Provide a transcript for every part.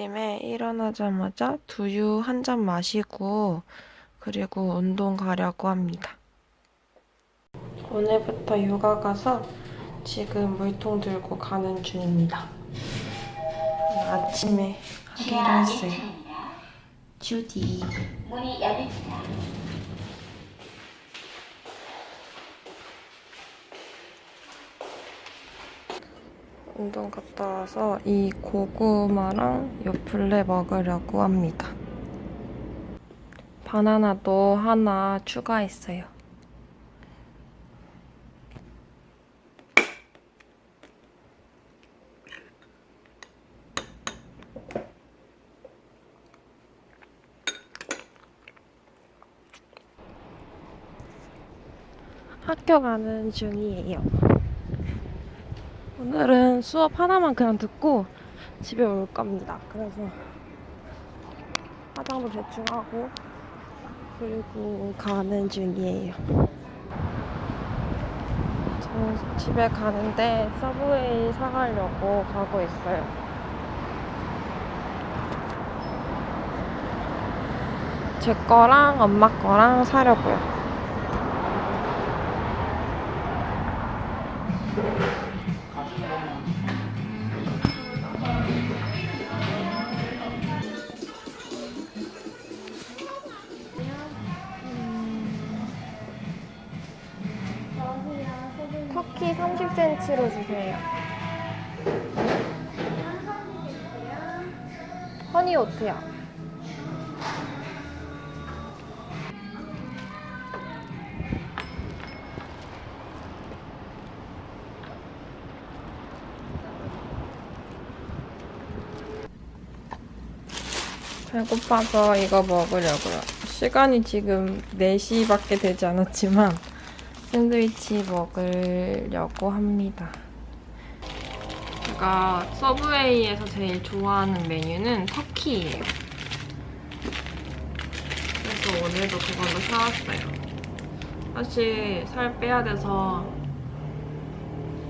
아침에 일어나자마자 두유 한 잔 마시고 그리고 운동 가려고 합니다. 오늘부터 육아 가서 지금 물통 들고 가는 중입니다. 아침에 하기로 했어요. 주디. 문이 열립니다. 운동 갔다 와서 이 고구마랑 요플레 먹으려고 합니다. 바나나도 하나 추가했어요. 학교 가는 중이에요. 오늘은 수업 하나만 그냥 듣고 집에 올 겁니다. 그래서 화장도 대충 하고 그리고 가는 중이에요. 저 집에 가는데 서브웨이 사가려고 가고 있어요. 제 거랑 엄마 거랑 사려고요. 터키 30cm로 주세요. 허니오트야. 배고파서 이거 먹으려고요. 시간이 지금 4시밖에 되지 않았지만 샌드위치 먹으려고 합니다. 제가 서브웨이에서 제일 좋아하는 메뉴는 터키예요. 그래서 오늘도 그걸로 사왔어요. 사실 살 빼야 돼서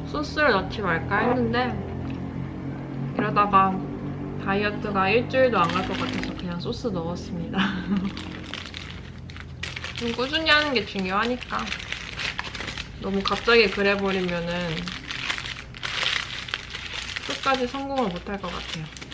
소스를 넣지 말까 했는데 이러다가 다이어트가 일주일도 안 갈 것 같아서 그냥 소스 넣었습니다. 좀 꾸준히 하는 게 중요하니까. 너무 갑자기 그래버리면은 끝까지 성공을 못할 것 같아요.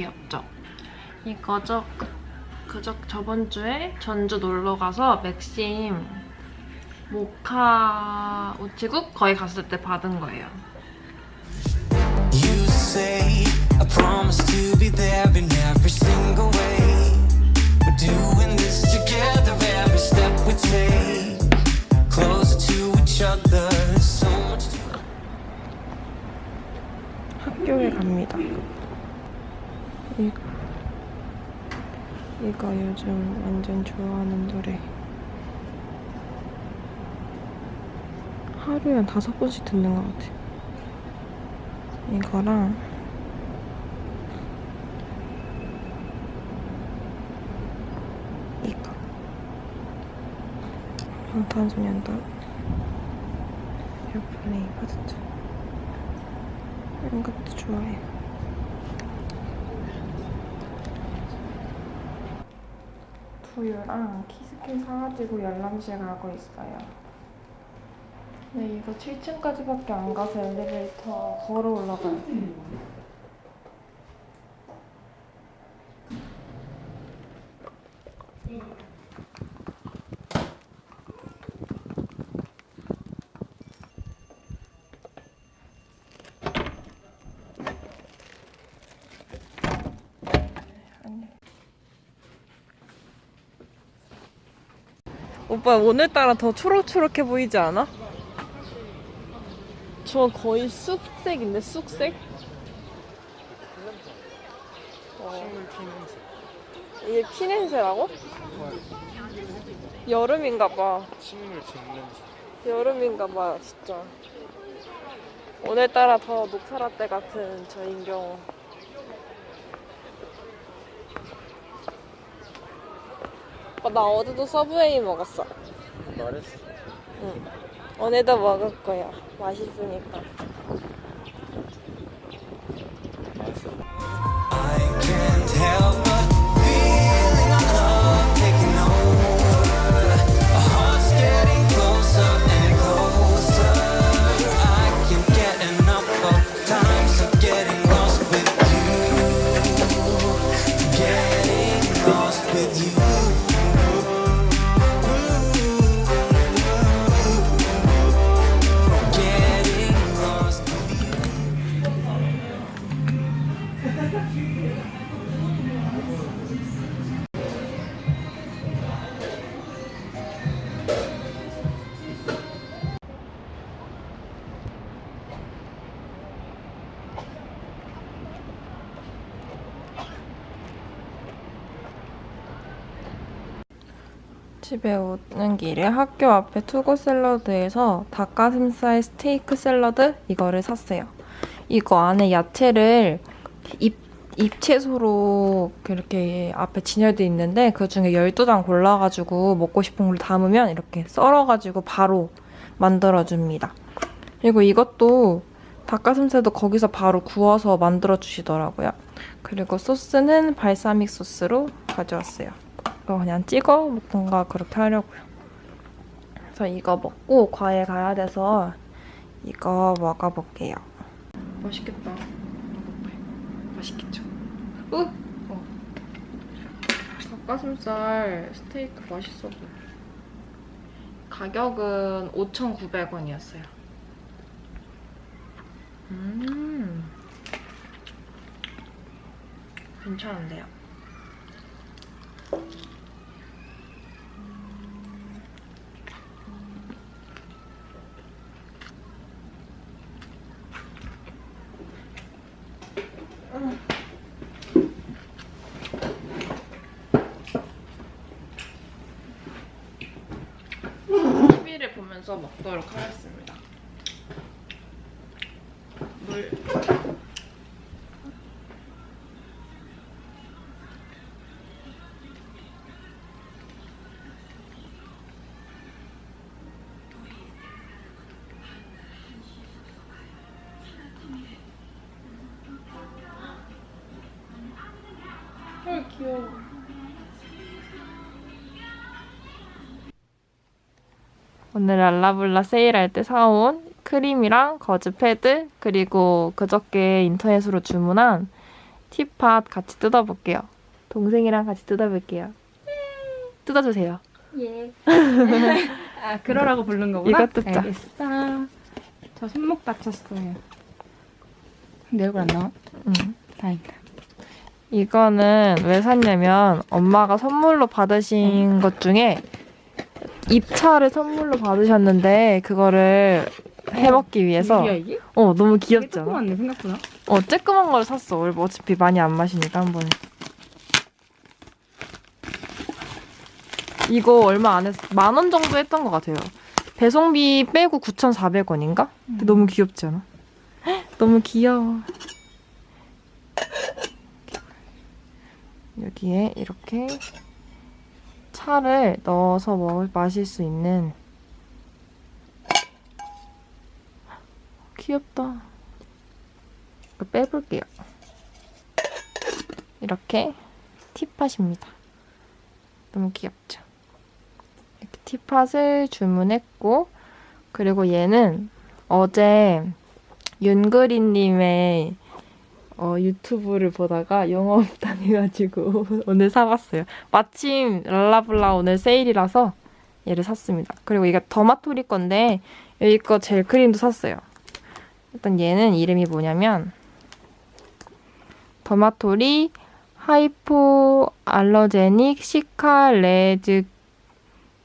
귀엽죠? 이거 저 그저 저번 주에 전주 놀러 가서 맥심 모카 우체국 거기 갔을 때 받은 거예요. You say I promise to be there in every single way. We're doing this together every step we take. Closer to each other, so much to 학교에 갑니다. 이, 이거 요즘 완전 좋아하는 노래. 하루에 한 다섯 번씩 듣는 것 같아. 이거랑 이거. 방탄소년단 에어플레이 파트트. 이런 것도 좋아해요. 두유랑 키스킨 사가지고 열람실 가고 있어요. 네, 이거 7층까지밖에 안 가서 엘리베이터 걸어 올라가요. 오빠 오늘따라 더 초록초록해 보이지 않아? 저 거의 쑥색인데 쑥색? 식물 피냄새. 이게 피 냄새라고? 여름인가 봐. 식물 진 냄새. 여름인가 봐, 진짜. 오늘따라 더 녹차라떼 같은 저 인경. 오 나 어제도 서브웨이 먹었어. 말했어. 응. 오늘도 먹을 거야. 맛있으니까. 집에 오는 길에 학교 앞에 투고 샐러드에서 닭가슴살 스테이크 샐러드 이거를 샀어요. 이거 안에 야채를 잎, 잎채소로 이렇게 앞에 진열돼 있는데 그 중에 12장 골라가지고 먹고 싶은 걸 담으면 이렇게 썰어가지고 바로 만들어줍니다. 그리고 이것도 닭가슴살도 거기서 바로 구워서 만들어주시더라고요. 그리고 소스는 발사믹 소스로 가져왔어요. 이거 그냥 찍어 먹던가 그렇게 하려고요. 그래서 이거 먹고 과외 가야 돼서 이거 먹어볼게요. 맛있겠다. 맛있겠죠? 으! 어. 닭가슴살 스테이크 맛있어 보여. 가격은 5,900원이었어요. 음. 괜찮은데요? 귀여워. 오늘 랄라블라 세일할 때 사온 크림이랑 거즈 패드 그리고 그저께 인터넷으로 주문한 티팟 같이 뜯어볼게요. 동생이랑 같이 뜯어볼게요. 뜯어주세요. 예. 아 그러라고 부른 거구나. 이거 뜯자. 알겠어. 저 손목 다쳤어요. 내 얼굴 안 나와? 음. 다행이다. 이거는 왜 샀냐면 엄마가 선물로 받으신 것 중에 입차를 선물로 받으셨는데 그거를 해먹기 위해서 이게? 어 너무 않아? 조그맣네 생각보다. 어 쬐끄만 걸 샀어. 어차피 많이 안 마시니까 한 번에. 이거 얼마 안 해서 만 원 정도 했던 것 같아요. 배송비 빼고 9,400원인가? 근데 너무 귀엽지 않아? 헉, 너무 귀여워. 여기에 이렇게 차를 넣어서 먹을 마실 수 있는 귀엽다. 빼볼게요. 이렇게 티팟입니다. 너무 귀엽죠? 이렇게 티팟을 주문했고 그리고 얘는 어제 윤그리님의 어, 유튜브를 보다가 영업 당해가지고 오늘 사봤어요. 마침 랄라블라 오늘 세일이라서 얘를 샀습니다. 그리고 이게 더마토리 건데 여기 거 젤 크림도 샀어요. 일단 얘는 이름이 뭐냐면 더마토리 하이포 알러제닉 시카 레즈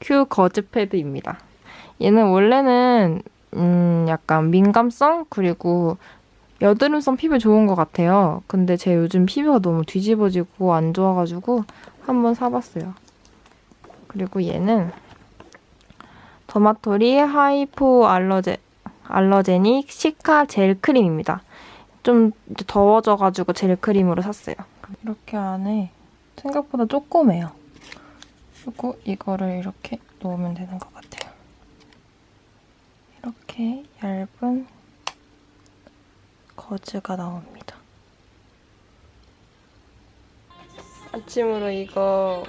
큐 거즈 패드입니다. 얘는 원래는 음 약간 민감성 그리고 여드름성 피부에 좋은 것 같아요. 근데 제 요즘 피부가 너무 뒤집어지고 안 좋아가지고 한번 사봤어요. 그리고 얘는 더마토리 하이포 알러제 알러제닉 시카 젤 크림입니다. 좀 더워져가지고 젤 크림으로 샀어요. 이렇게 안에 생각보다 조그매요. 그리고 이거를 이렇게 놓으면 되는 것 같아요. 이렇게 얇은 거즈가 나옵니다. 아침으로 이거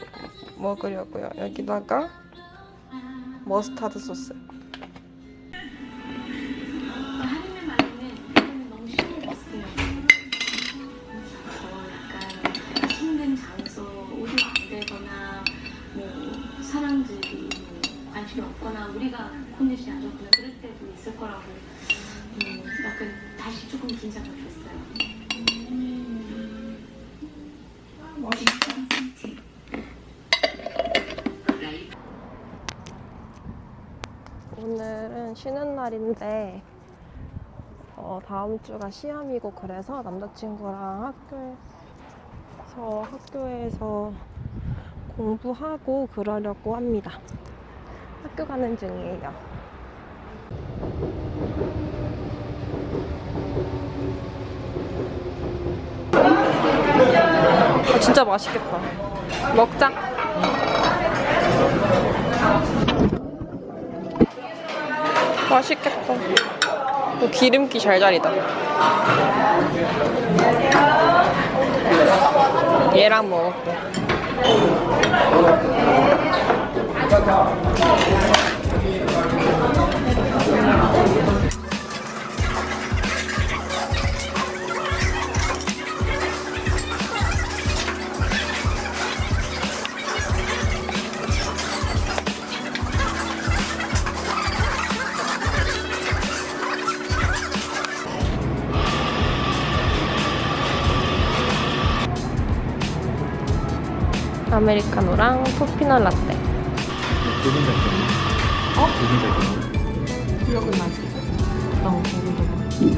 먹으려고요. 여기다가 머스타드 소스. 오늘은 쉬는 날인데 어, 다음 주가 시험이고 그래서 남자친구랑 학교에서 학교에서 공부하고 그러려고 합니다. 학교 가는 중이에요. 아, 진짜 맛있겠다. 먹자. 맛있겠다. 어, 기름기 잘잘이다. 얘랑 먹을게. 아메리카노랑 토피넛 라떼. 두분 잡혔네. 어? 두분 잡혔네. 기억은 나지? 어, 모르겠어.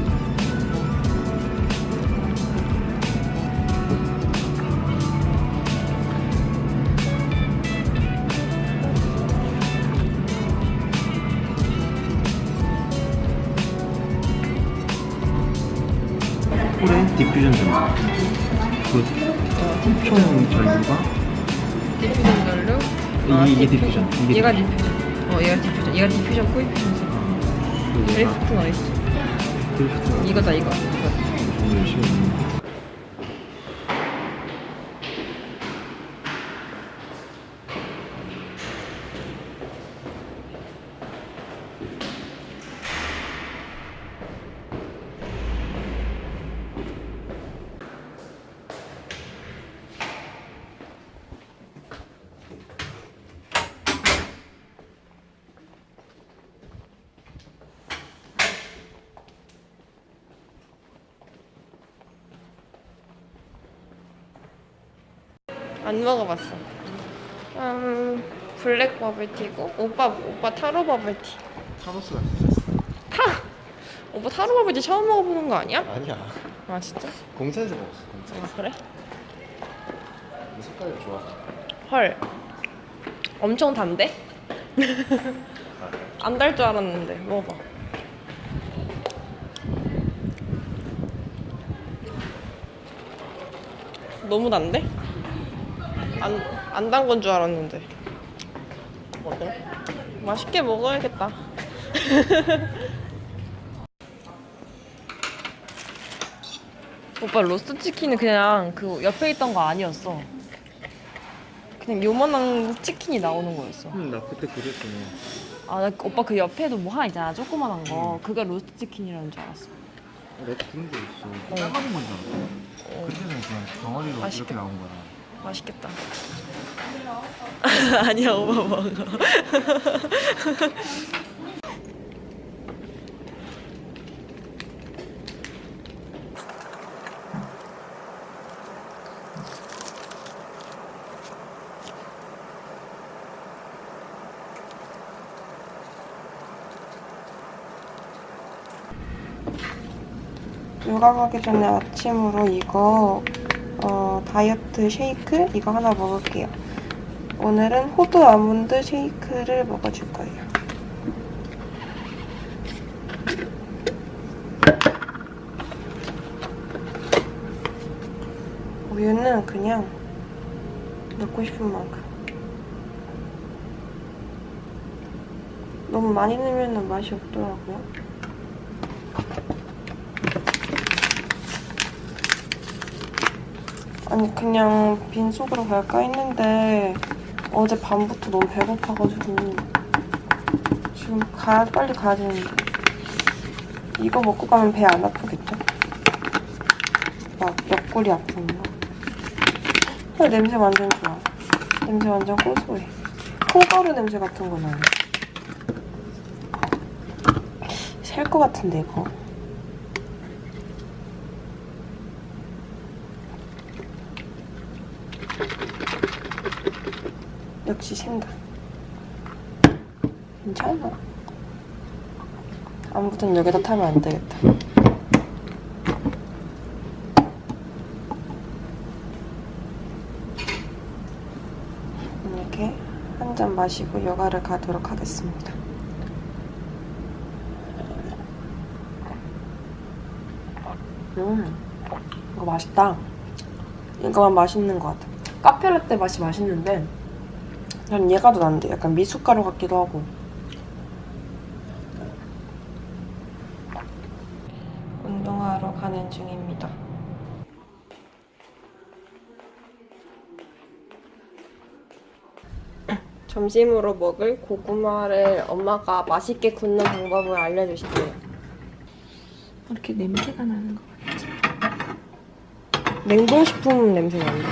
콜에 디퓨전 전류. 그총 전류가 디퓨전 전류? 이게, 이게 디퓨전. 이게 얘가 디퓨전. 어, 얘가 디퓨전. 얘가 디퓨전 코이퓨전. 여기가 드리프트는 어딨어? 드리프트. 이거다, 이거. 이거. 열심히 안 먹어봤어. 음, 블랙 버블티고 오빠 오빠 타로 버블티. 타로스가 있었어. 오빠 타로 버블티 처음 먹어보는 거 아니야? 아니야. 아 진짜? 공차에서 먹었어. 공차에서. 아 그래? 근데 색깔이 좋아. 헐. 엄청 단데? 안 달 줄 알았는데 먹어봐. 너무 단데? 안 안 단 건 줄 알았는데. 어때? 맛있게 먹어야겠다. 오빠 로스트 치킨은 그냥 그 옆에 있던 거 아니었어. 그냥 요만한 치킨이 나오는 거였어. 응, 나 그때 그랬어. 아, 나 오빠 그 옆에도 뭐 하나 있잖아. 조그만한 거. 그게 로스트 치킨이라는 줄 알았어. 내가 그런 게 있어. 작아진 건줄 알았어. 그때는 그냥 덩어리로. 이렇게 나온 거야. 맛있겠다. 아니야, 엄마 먹어. 요가 가기 전에 아침으로 이거 어, 다이어트 쉐이크 이거 하나 먹을게요. 오늘은 호두 아몬드 쉐이크를 먹어줄 거예요. 우유는 그냥 넣고 싶은 만큼. 너무 많이 넣으면 맛이 없더라고요. 아니 그냥 빈속으로 갈까 했는데 어제 밤부터 너무 배고파가지고 지금 가 빨리 가야 되는데 이거 먹고 가면 배 안 아프겠죠? 막 옆구리 아픈 거. 어, 냄새 완전 좋아. 냄새 완전 고소해. 콩가루 냄새 같은 거 나요. 셀것 같은데 이거. 역시 생각. 괜찮아. 아무튼 여기다 타면 안 되겠다. 이렇게 한 잔 마시고 요가를 가도록 하겠습니다. 음, 이거 맛있다. 이거만 맛있는 것 같아. 카페라떼 맛이 맛있는데 난 얘가 더 난데. 약간 미숫가루 같기도 하고. 운동하러 가는 중입니다. 점심으로 먹을 고구마를 엄마가 맛있게 굽는 방법을 알려주신대요. 이렇게 냄새가 나는 거. 냉동식품 냄새 난다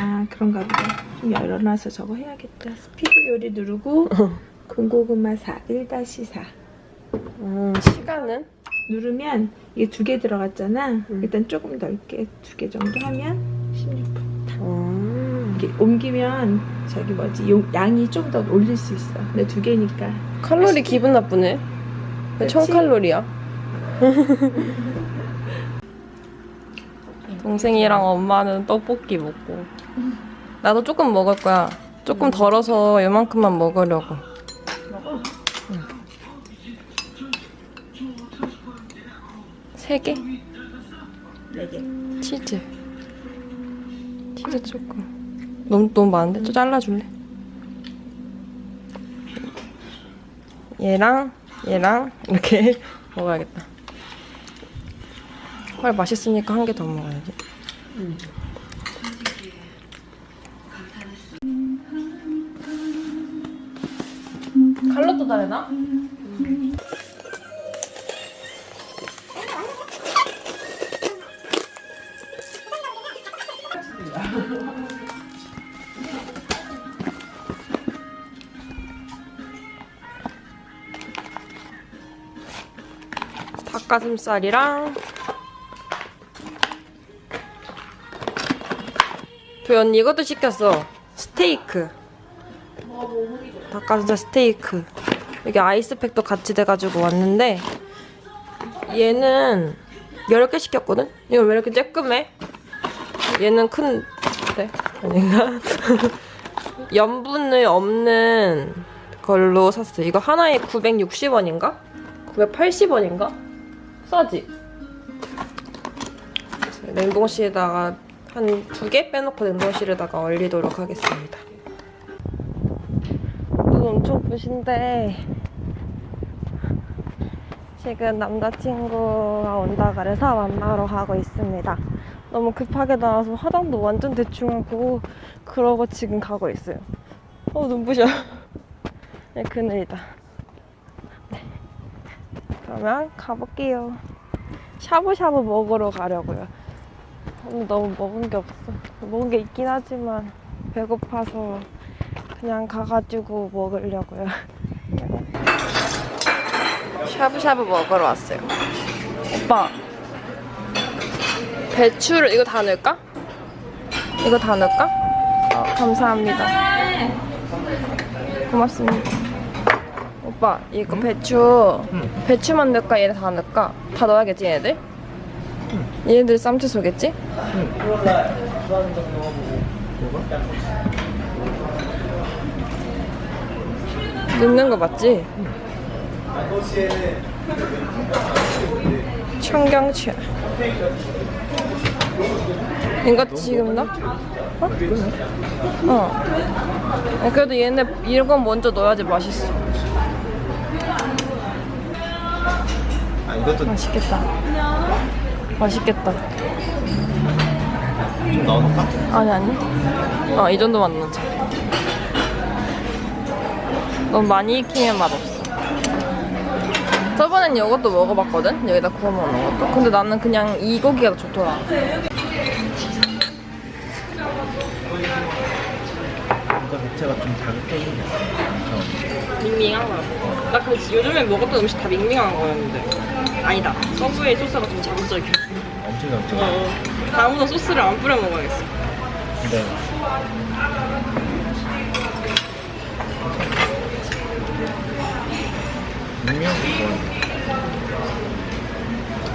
아 그런가 보다. 좀 열어놔서 저거 해야겠다. 스피드 요리 누르고 군고구마 4 1-4 음, 시간은? 누르면 이게 두 개 들어갔잖아. 음. 일단 조금 넓게 두 개 정도 하면 16분. 음, 이렇게 옮기면 저기 뭐지 용- 양이 좀 더 올릴 수 있어. 근데 두 개니까. 칼로리 기분 나쁘네 왜 그치? 1000칼로리야? 동생이랑 엄마는 떡볶이 먹고 나도 조금 먹을 거야 조금 덜어서 요만큼만 먹으려고 응. 세 개? 네 개. 치즈 치즈 조금 너무 너무 많은데? 좀 잘라줄래? 얘랑 얘랑 이렇게 먹어야겠다 헐 맛있으니까 한 개 더 먹어야지 칼로 또 다르나? 닭가슴살이랑 도희 언니 이것도 시켰어 스테이크 닭가슴살 스테이크 여기 아이스팩도 같이 돼가지고 왔는데 얘는 10개 시켰거든? 이거 왜 이렇게 쬐끔해? 얘는 큰데? 아닌가? 염분을 없는 걸로 샀어요 이거 하나에 960원인가? 980원인가? 싸지? 냉동실에다가 한 두 개 빼놓고 냉동실에다가 얼리도록 하겠습니다. 눈 엄청 부신데 지금 남자친구가 온다 그래서 만나러 가고 있습니다. 너무 급하게 나와서 화장도 완전 대충 하고 그러고 지금 가고 있어요. 어 눈부셔. 네, 그늘이다. 그러면 가볼게요. 샤브샤브 먹으러 가려고요. 오늘 너무 먹은 게 없어. 먹은 게 있긴 하지만 배고파서 그냥 가가지고 먹으려고요. 샤브샤브 먹으러 왔어요. 오빠, 배추를 이거 다 넣을까? 이거 다 넣을까? 어, 감사합니다. 고맙습니다. 오빠, 이거 배추, 배추만 넣을까? 얘네 다 넣을까? 다 넣어야겠지, 얘네들? 얘네들 쌈채 소겠지? 넣는 거 맞지? 청경채 이거 지금 넣어? 어? 어. 아니, 그래도 얘네 이건 먼저 넣어야지 맛있어 아 이것도 맛있겠다 맛있겠다. 좀 넣어놓을까? 아니 아니. 어이 정도만 넣자 너무 많이 익히면 맛없어. 저번엔 이것도 먹어봤거든? 여기다 구워 먹는 것도? 근데 나는 그냥 이 고기가 더 좋더라. 이거 자체가 좀 자극적인 게 있어 밍밍한 거야 나 그 요즘에 먹었던 음식 다 밍밍한 거였는데 아니다. 서브웨이 소스가 좀 자극적이야. 엄청 자극적 어, 다음부터 소스를 안 뿌려 먹어야겠어. 근데 분명히 좋아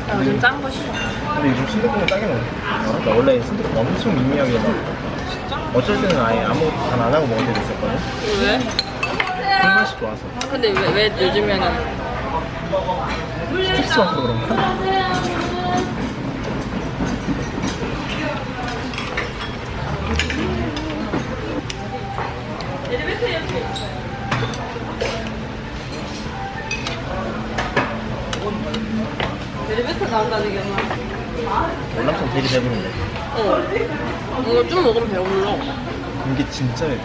나 요즘 짠 거 싫어. 근데 요즘 순대국은 짜게 먹어. 나 원래 순대국 엄청 밍밍하게 막 어쩔 때는 아예 아무것도 간안 하고 먹을 때도 있었거든. 왜? 불맛이 좋아서. 근데 왜, 왜 요즘에는 스트레스 받고 그런가? 엘리베이터 나온다는 게 얼마나 월남쌈 되게 배부른데 어. 이거 좀 먹으면 배불러. 이게 진짜 맵다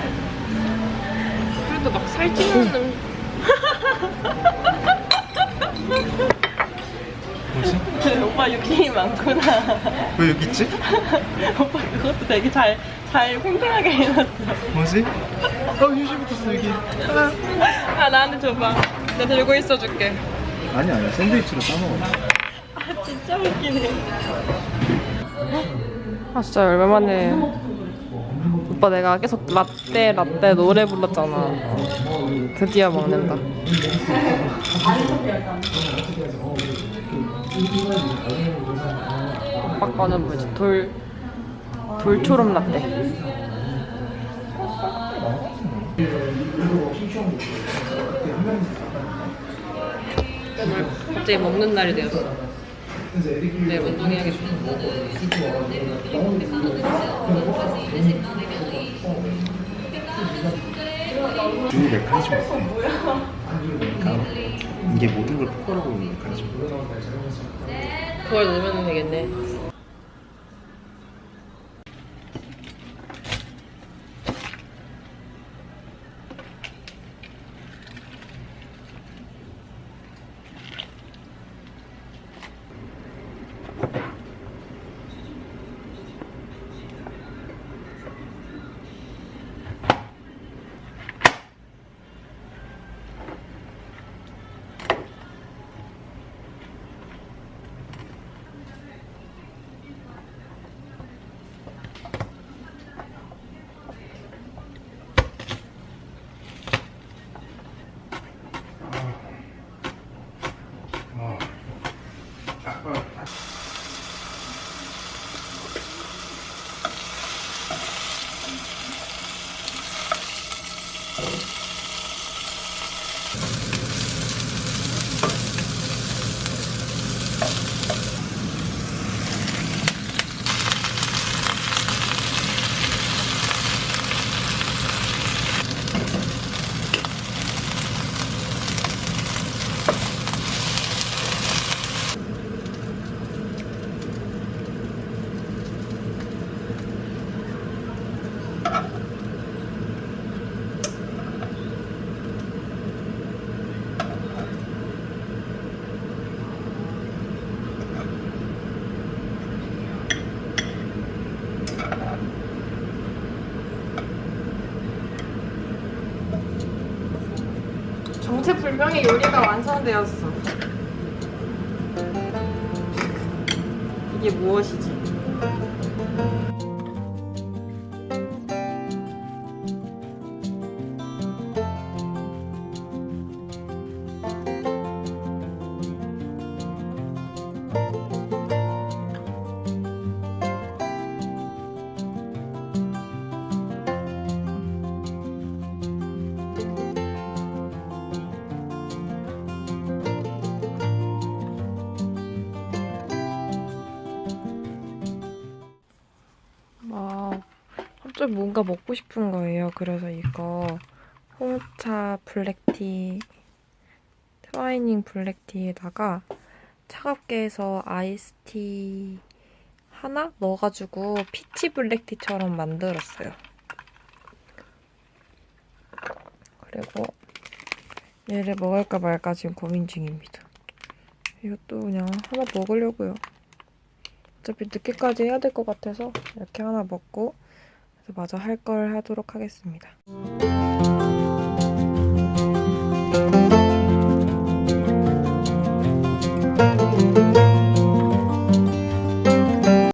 그래도 막 살찌는 음. 뭐지? 오빠 육향이 많구나. 왜 여기 있지? 오빠 그것도 되게 잘, 잘 팽팽하게 해놨어. 뭐지? 어 휴지 붙었어 여기 아, 나한테 줘봐. 내가 들고 있어줄게. 아니 아니 샌드위치로 싸먹어 아, 진짜 웃기네. 아, 진짜 얼마만에. 오빠 내가 계속 라떼, 라떼 노래 불렀잖아. 드디어 먹는다. 오빠 거는 뭐지? 돌, 돌초롬 라떼. 갑자기 먹는 날이 되었어. 네, 운동해야겠다. 그 메커니즘 같아 그러니까 이게 모든 걸 포괄하고 있는 메커니즘 그걸 넣으면 되겠네. 정체불명의 요리가 완성되었어. 이게 무엇이지? 좀 뭔가 먹고 싶은 거예요. 그래서 이거 홍차 블랙티 트와이닝 블랙티에다가 차갑게 해서 아이스티 하나 넣어가지고 피치 블랙티처럼 만들었어요. 그리고 얘를 먹을까 말까 지금 고민 중입니다. 이것도 그냥 하나 먹으려고요. 어차피 늦게까지 해야 될 것 같아서 이렇게 하나 먹고 그래서 마저 할 걸 하도록 하겠습니다.